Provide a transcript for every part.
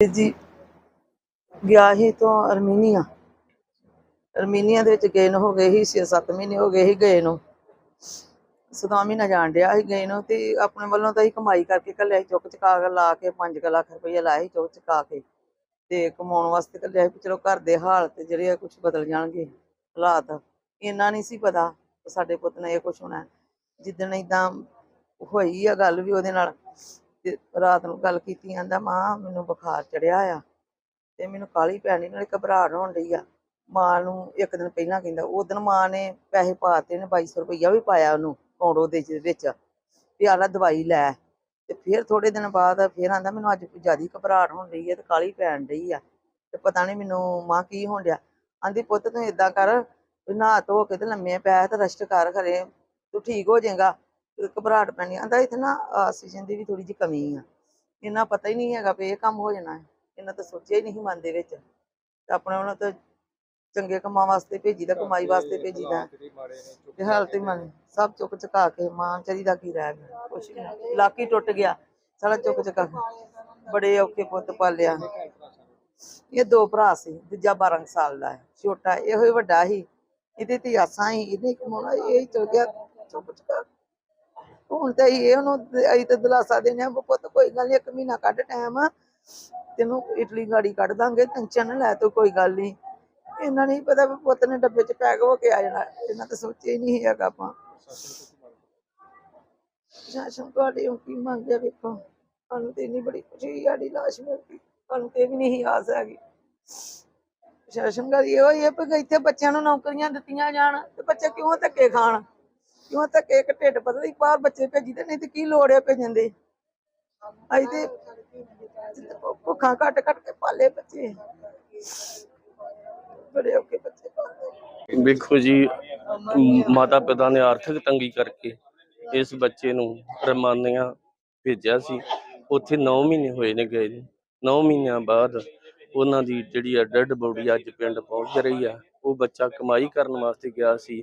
ਜੀ ਗਿਆ ਸੀ ਤੋਂ ਅਰਮੀਨੀਆ। ਅਰਮੀਨੀਆ ਦੇ ਵਿੱਚ ਗਏ ਨੂੰ ਹੋ ਗਏ ਸੀ 6-7 ਮਹੀਨੇ, ਹੋ ਗਏ ਸੀ ਗਏ ਨੂੰ। ਸਦਾ ਮਹੀਨਾ ਜਾਣ ਡਿਆ ਸੀ ਗਏ ਨੂੰ ਤੇ ਆਪਣੇ ਵੱਲੋਂ ਤਾਂ ਹੀ ਕਮਾਈ ਕਰਕੇ ਕੱਲਿਆ ਚੁੱਕ ਚੁਕਾ ਕੇ ਲਾ ਕੇ 5 ਲੱਖ ਰੁਪਈਆ ਲਾਇਆ ਸੀ ਚੁੱਕ ਚੁਕਾ ਕੇ। ਤੇ ਕਮਾਉਣ ਵਾਸਤੇ ਕੱਲਿਆ ਸੀ ਵੀ ਚਲੋ ਘਰ ਦੇ ਹਾਲਤ ਜਿਹੜੇ ਆ ਕੁਝ ਬਦਲ ਜਾਣਗੇ ਹਾਲਾਤ। ਇੰਨਾ ਨਹੀਂ ਸੀ ਪਤਾ ਸਾਡੇ ਪੁੱਤ ਨੇ ਇਹ ਕੁਝ ਹੋਣਾ। ਹੈ। ਜਿੱਦਣ ਏਦਾਂ ਹੋਈ ਆ ਗੱਲ ਵੀ ਉਹਦੇ ਨਾਲ ਤੇ ਰਾਤ ਨੂੰ ਗੱਲ ਕੀਤੀ, ਆਂਦਾ ਮਾਂ ਮੈਨੂੰ ਬੁਖਾਰ ਚੜਿਆ ਆ ਤੇ ਮੈਨੂੰ ਕਾਲੀ ਪੈਣੀ, ਨਾਲੇ ਘਬਰਾਹਟ ਹੋਣ ਡਈ ਆ। ਮਾਂ ਨੂੰ ਇੱਕ ਦਿਨ ਪਹਿਲਾਂ ਕਹਿੰਦਾ, ਉਹ ਦਿਨ ਮਾਂ ਨੇ ਪੈਸੇ ਪਾਤੇ ਨੇ 2200 ਰੁਪਈਆ ਵੀ ਪਾਇਆ ਉਹਨੂੰ ਕੌਂਡੋ ਦੇ ਵਿੱਚ। ਵੀ ਆਲਾ ਦਵਾਈ ਲੈ। ਤੇ ਫਿਰ ਥੋੜੇ ਦਿਨ ਬਾਅਦ ਫਿਰ ਆਂਦਾ, ਮੈਨੂੰ ਅੱਜ ਜਿਆਦੀ ਘਬਰਾਹਟ ਹੋਣ ਰਹੀ ਹੈ ਤੇ ਕਾਲੀ ਪੈਣ ਰਹੀ ਆ। ਤੇ ਪਤਾ ਨਹੀਂ ਮੈਨੂੰ ਮਾਂ ਕੀ ਹੋਣ ਡਿਆ। ਆਂਦੀ, ਪੁੱਤ ਤੂੰ ਏਦਾਂ ਕਰ ਨਹਾ ਧੋ ਕੇ ਤੇ ਲੰਮੇ ਪੈ ਤੇ ਰੈਸਟ ਕਰ ਖਰੇ। ਤੂੰ ਠੀਕ ਹੋ ਜਾਏਗਾ। ਘਬਰਾਹਟ ਪੈਣੀ ਆਂਦਾ ਇੱਥੇ ਨਾ ਆਕਸੀਜਨ ਦੀ ਵੀ ਥੋੜੀ ਜਿਹੀ ਕਮੀ ਆ। ਇਹਨਾਂ ਪਤਾ ਹੀ ਨਹੀਂ ਹੈਗਾ ਵੀ ਇਹ ਕੰਮ ਹੋ ਜਾਣਾ ਹੈ। ਇਹਨਾਂ ਤਾਂ ਸੋਚਿਆ ਹੀ ਨਹੀਂ ਮਨ ਦੇ ਵਿੱਚ। ਤੇ ਆਪਣੇ ਉਹਨਾਂ ਤਾਂ ਚੰਗੇ ਕੰਮਾਂ ਵਾਸਤੇ ਭੇਜੀਦਾ ਕਮਾਈ ਵਾਸਤੇ ਭੇਜੀਦਾ। ਤੇ ਹਾਲਤ ਹੀ ਮਨ ਸਭ ਚੁੱਕ ਚੁਕਾ ਕੇ ਮਾਂ ਚਰੀ ਦਾ ਕੀ ਰਹਿ ਗਿਆ ਕੁਛ ਨਹੀਂ। ਲਾਕੀ ਟੁੱਟ ਗਿਆ ਸਾਰਾ ਚੁੱਕ ਚੁਕਾ ਬੜੇ ਔਖੇ ਪੁੱਤ ਪਾਲਿਆ। ਇਹ ਦੋ ਭਰਾ ਸੀ ਦੂਜਾ 12 ਕੁ ਸਾਲ ਦਾ ਹੈ। ਛੋਟਾ ਇਹੋ ਹੀ ਵੱਡਾ ਸੀ। ਇਹਦੇ ਤੇ ਆਸਾਂ ਹੀ ਇਹਨੇ ਕਮਾਉਣਾ ਇਹ ਹੀ ਚਲ ਗਿਆ ਚੁੱਕ ਚੁਕਾ। ਹੁਣ ਤੇ ਅਸੀਂ ਉਹਨੂੰ ਅਸੀਂ ਤੇ ਦਿਲਾਸਾ ਦੇਣੇ ਆ ਪੁੱਤ ਕੋਈ ਗੱਲ ਨਹੀਂ, ਇੱਕ ਮਹੀਨਾ ਕੱਢ ਟਾਈਮ ਤੈਨੂੰ ਇਟਲੀ ਗਾੜੀ ਕੱਢ ਦਾਂਗੇ ਟੈਨਸ਼ਨ ਨਾ ਲੈ ਤੂੰ, ਕੋਈ ਗੱਲ ਨਹੀਂ। ਇਹਨਾਂ ਨਹੀਂ ਪਤਾ ਵੀ ਪੁੱਤ ਨੇ ਡੱਬੇ 'ਚ ਪੈਕ ਹੋ ਕੇ ਆ ਜਾਣਾ। ਇਹਨਾਂ ਤਾਂ ਸੋਚਿਆ ਹੀ ਨਹੀਂ ਹੈਗਾ ਆਪਾਂ। ਸ਼ਾਸਨ, ਤੁਹਾਡੇ ਉਹ ਕੀ ਮੰਗਿਆ ਵੇਖੋ। ਸਾਨੂੰ ਤੇ ਇੰਨੀ ਬੜੀ ਖੁਸ਼ੀ ਸਾਡੀ ਲਾਸ਼ ਮਿਲ ਗਈ। ਸਾਨੂੰ ਤੇ ਵੀ ਨਹੀਂ ਆਸ ਹੈਗੀ। ਸ਼ਾਸਨ ਦਾ ਇਹੋ ਹੀ ਹੈ ਕਿ ਇੱਥੇ ਬੱਚਿਆਂ ਨੂੰ ਨੌਕਰੀਆਂ ਦਿੱਤੀਆਂ ਜਾਣ ਤੇ ਬੱਚੇ ਕਿਉਂ ਧੱਕੇ ਖਾਣ? ਕਿਉਂ ਧੱਕੇ ਇੱਕ ਢਿੱਡ ਪਤਾ ਨਹੀਂ ਬਾਹਰ ਬੱਚੇ ਭੇਜੀਦੇ ਨਹੀਂ ਤੇ ਕੀ ਲੋੜ ਹੈ ਭੇਜਣ ਦੀ? ਅਸੀਂ ਤੇ ਭੁੱਖਾਂ ਕੱਟ ਕੱਟ ਕੇ ਪਾਲੇ ਬੱਚੇ। ਬੜੇ ਔਖੇ ਬੱਚੇ ਪਾਲੇ। ਵੇਖੋ ਜੀ ਮਾਤਾ ਪਿਤਾ ਨੇ ਆਰਥਿਕ ਤੰਗੀ ਕਰਕੇ ਇਸ ਬੱਚੇ ਨੂੰ ਰਮਾਨੀਆਂ ਭੇਜਿਆ ਸੀ। ਉੱਥੇ 9 ਮਹੀਨੇ ਹੋਏ ਨੇ ਗਏ ਨੇ। 9 ਮਹੀਨਿਆਂ ਬਾਅਦ ਉਹਨਾਂ ਦੀ ਜਿਹੜੀ ਆ ਡੈਡ ਬੋਡੀ ਅੱਜ ਪਿੰਡ ਪਹੁੰਚ ਰਹੀ ਆ, ਉਹ ਬੱਚਾ ਕਮਾਈ ਕਰਨ ਵਾਸਤੇ ਗਿਆ ਸੀ।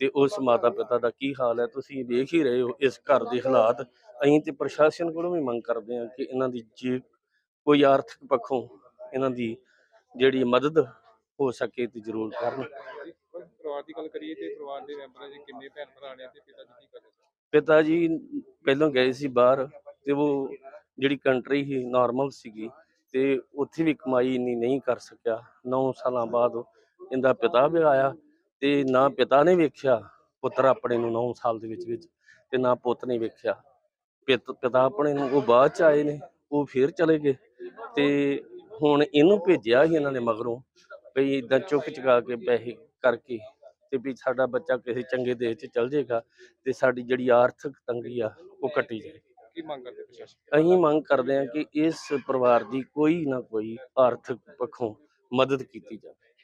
ਤੇ ਉਸ ਮਾਤਾ ਪਿਤਾ ਦਾ ਕੀ ਹਾਲ ਹੈ? ਤੁਸੀਂ ਵੇਖ ਹੀ ਰਹੇ ਹੋ ਇਸ ਘਰ ਦੇ ਹਾਲਾਤ। ਅਸੀਂ ਤੇ ਪ੍ਰਸ਼ਾਸਨ ਕੋਲੋਂ ਵੀ ਮੰਗ ਕਰਦੇ ਹਾਂ ਕਿ ਇਹਨਾਂ ਦੀ ਜੇ ਕੋਈ ਆਰਥਿਕ ਪੱਖੋਂ ਇਹਨਾਂ ਦੀ ਜਿਹੜੀ ਮਦਦ ਹੋ ਸਕੇ ਤੇ ਜ਼ਰੂਰ ਕਰਨ। ਪਰਿਵਾਰ ਦੀ ਗੱਲ ਕਰੀਏ ਤੇ ਪਰਿਵਾਰ ਦੇ ਮੈਂਬਰਾਂ ਦੇ ਕਿੰਨੇ ਭੈਣ ਭਰਾ ਨੇ ਤੇ ਪਿਤਾ ਜੀ ਕੀ ਕਰਦੇ ਸਨ? ਪਿਤਾ ਜੀ ਪਹਿਲਾਂ ਗਏ ਸੀ ਬਾਹਰ ਤੇ ਉਹ ਜਿਹੜੀ ਕੰਟਰੀ ਸੀ ਨਾਰਮਲ ਸੀਗੀ ਤੇ ਉੱਥੇ ਵੀ ਕਮਾਈ ਇੰਨੀ ਨਹੀਂ ਕਰ ਸਕਿਆ। 9 ਸਾਲਾਂ ਬਾਅਦ ਇਹਦਾ ਪਿਤਾ ਵੀ ਆਇਆ ਤੇ ਨਾ ਪਿਤਾ ਨੇ ਵੇਖਿਆ ਪੁੱਤਰ ਆਪਣੇ ਨੂੰ 9 ਸਾਲ ਦੇ ਵਿੱਚ ਵਿੱਚ ਤੇ ਨਾ ਪੁੱਤ ਨੇ ਵੇਖਿਆ। ਪਿਤ- ਆਪਣੇ ਨੂੰ ਉਹ ਬਾਅਦ ਚ ਆਏ ਨੇ ਉਹ ਫੇਰ ਚਲੇ ਗਏ ਤੇ ਹੁਣ ਇਹਨੂੰ ਭੇਜਿਆ ਸੀ ਇਹਨਾਂ ਨੇ ਮਗਰੋਂ ਵੀ ਇਦਾਂ ਚੁੱਕ ਚੁਕਾ ਕੇ ਪੈਸੇ ਕਰਕੇ ਤੇ ਵੀ ਸਾਡਾ ਬੱਚਾ ਕਿਸੇ ਚੰਗੇ ਦੇਸ਼ 'ਚ ਚਲ ਜਾਏਗਾ ਤੇ ਸਾਡੀ ਜਿਹੜੀ ਆਰਥਿਕ ਤੰਗੀ ਆ ਉਹ ਕੱਟੀ ਜਾਏ। ਕੀ ਮੰਗ ਕਰਦੇ ਪ੍ਰਸ਼ਾਸਨ ਅਸੀਂ ਮੰਗ ਕਰਦੇ ਹਾਂ ਕਿ ਇਸ ਪਰਿਵਾਰ ਦੀ ਕੋਈ ਨਾ ਕੋਈ ਆਰਥਿਕ ਪੱਖੋਂ ਮਦਦ ਕੀਤੀ ਜਾਵੇ।